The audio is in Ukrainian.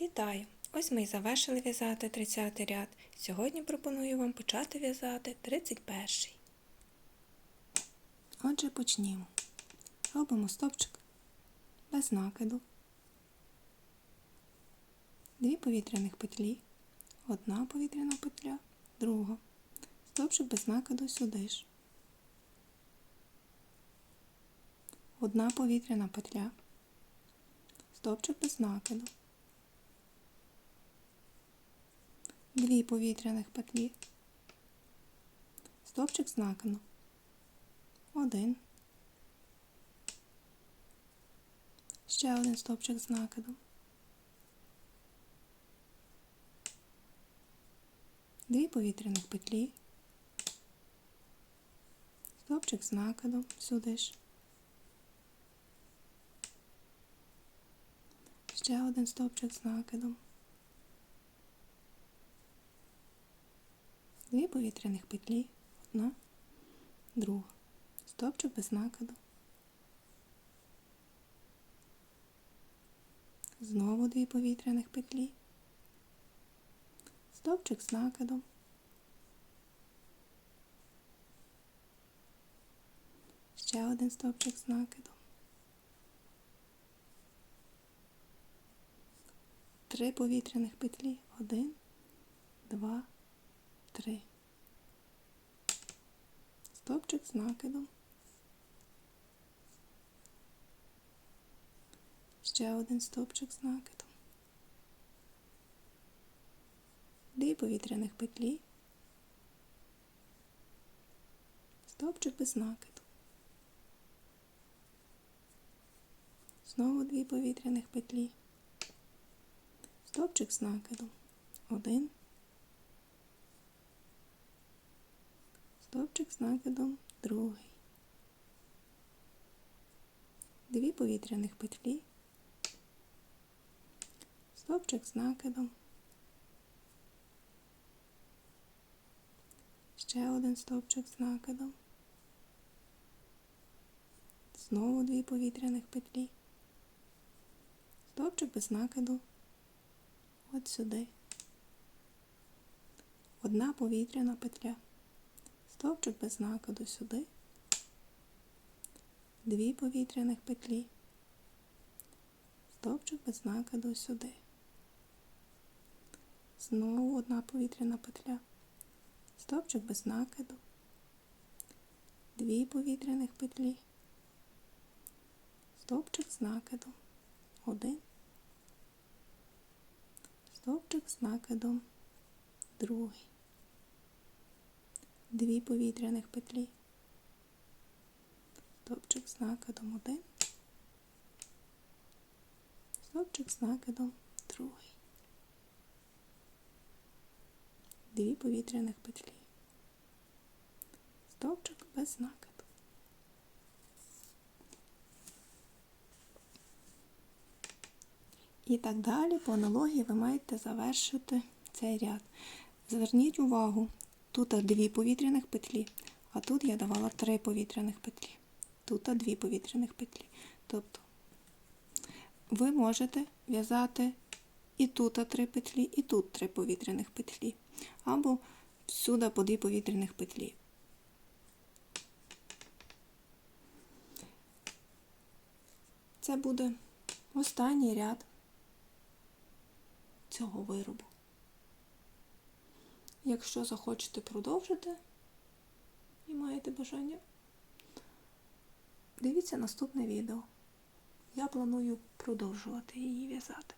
Вітаю! Ось ми й завершили в'язати 30 ряд. Сьогодні пропоную вам почати в'язати 31. Отже, почнімо. Робимо стопчик без накиду. Дві повітряних петлі. Одна повітряна петля, друга. Стопчик без накиду сюди ж. Одна повітряна петля. Стопчик без накиду. Дві повітряних петлі. Стопчик з накиду. Один. Ще один стопчик з накиду. Дві повітряних петлі. Стопчик з накидом сюди ж. Ще один стовпчик з накидом. Дві повітряних петлі. Одна, друга. Стовпчик без накиду. Знову дві повітряних петлі. Стовпчик з накидом. Ще один стовпчик з накидом. Три повітряних петлі. Один, два, три. Стопчик з накидом. Ще один стовпчик з накидом. Дві повітряних петлі. Стовпчик без накиду. Знову дві повітряних петлі. Стовпчик з накидом. Один. Стовпчик з накидом другий. Дві повітряних петлі. Стовпчик з накидом. Ще один стовпчик з накидом. Знову дві повітряних петлі. Стовпчик без накиду от сюди. Одна повітряна петля. Стовпчик без накиду сюди. Дві повітряних петлі. Стовпчик без накиду сюди. Знову одна повітряна петля. Стовпчик без накиду. Дві повітряних петлі. Стовпчик з накидом. Один стовпчик з накидом другий, дві повітряних петлі, стовпчик з накидом один, стовпчик з накидом другий, дві повітряних петлі, стовпчик без накиду. І так далі, по аналогії ви маєте завершити цей ряд. Зверніть увагу, тут дві повітряних петлі, а тут я давала три повітряних петлі. Тут дві повітряних петлі. Тобто ви можете в'язати і тут три петлі, і тут три повітряних петлі. Або всюди по дві повітряних петлі. Це буде останній ряд цього виробу. Якщо захочете продовжити і маєте бажання, дивіться наступне відео. Я планую продовжувати її в'язати.